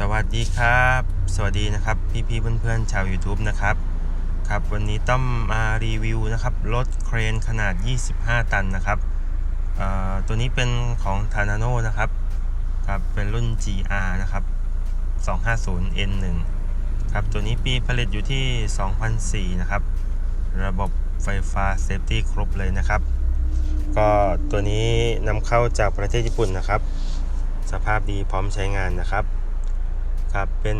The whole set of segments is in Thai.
สวัสดีครับ สวัสดีนะครับพี่ๆเพื่อนๆชาว YouTube นะครับครับวันนี้ต้องมารีวิวนะครับรถเครนขนาด 25 ตันนะครับตัวนี้เป็นของ t a n a n o นะครับครับเป็นรุ่น GR นะครับ 250 N1 ครับตัวนี้ปีผลิตอยู่ที่ 2004 นะครับ ระบบไฟฟ้าเซฟตี้ครบเลยนะครับ ก็ตัวนี้นำเข้าจากประเทศญี่ปุ่นนะครับ สภาพดีพร้อมใช้งานนะครับ ครับ เป็น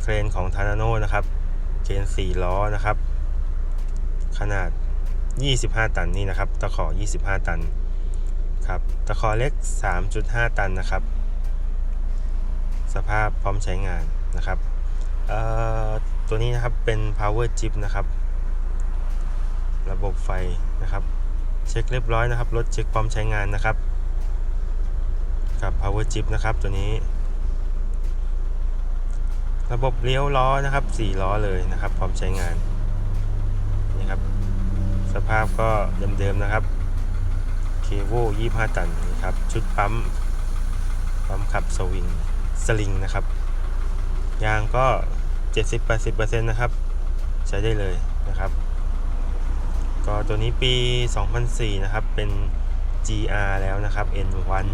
เครนของทานาโนนะครับ เครน4ล้อนะครับ ขนาด 25 ตันนี่นะครับ ตะขอ 25 ตัน ครับ ตะขอเล็ก 3.5 ตันนะครับ สภาพพร้อมใช้งานนะครับตัวนี้นะครับเป็น power chip นะครับ ระบบไฟนะครับ เช็คเรียบร้อยนะครับ รถเช็คพร้อมใช้งานนะครับ กับ power chip นะครับตัวนี้ ระบบเลี้ยวล้อนะครับ4ล้อเลยนะครับ พร้อมใช้งานนี่ครับ สภาพก็เดิมๆนะครับเคโว25ตันนะครับ ชุดปั๊มปั๊มขับสวิงสลิงนะครับ ยางก็ 70-80%นะครับ ใช้ได้เลยนะครับ ก็ตัวนี้ปี 2004 นะครับ เป็น GR แล้วนะครับ N1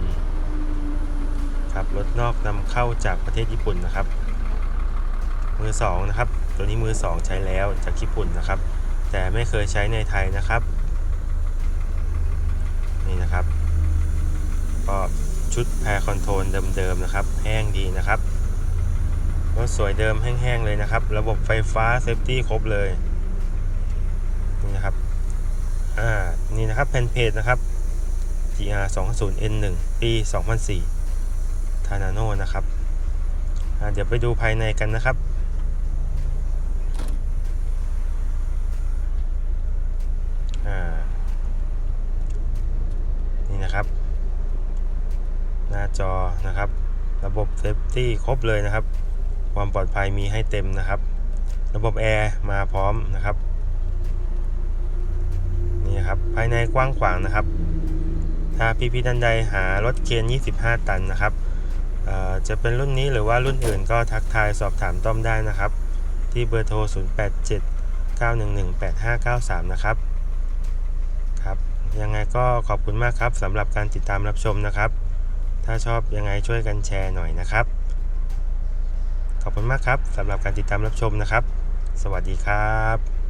ครับรถนอกนำเข้าจากประเทศญี่ปุ่นนะครับ อสองนะครับ ตัวนี้มือสองใช้แล้วจากญี่ปุ่นนะครับ แต่ไม่เคยใช้ในไทยนะครับ นี่นะครับ ก็ชุดแพรคอนโทรลเดิมๆนะครับ แห้งดีนะครับรถสวยเดิมแห้งๆเลยนะครับ ระบบไฟฟ้าเซฟตี้ครบเลย นี่นะครับ อ่า นี่นะครับแผ่นเพจนะครับ GR 2 0 N1 ปี 2004 ทานาโนนะครับ เดี๋ยวไปดูภายในกันนะครับ อ่า นะครับ หน้าจอนะครับ ระบบเซฟตี้ครบเลยนะครับ ความปลอดภัยมีให้เต็มนะครับ ระบบแอร์มาพร้อมนะครับนี่ครับภายในกว้างขวางนะครับ ถ้าพี่ๆท่านใดหารถเคน25 ตันนะครับจะเป็นรุ่นนี้หรือว่ารุ่นอื่นก็ทักทายสอบถามต้อมได้นะครับ ที่เบอร์โทร 087 911 8593 นะครับ ยังไงก็ขอบคุณมากครับสำหรับการติดตามรับชมนะครับ ถ้าชอบยังไงช่วยกันแชร์หน่อยนะครับ ขอบคุณมากครับสำหรับการติดตามรับชมนะครับ สวัสดีครับ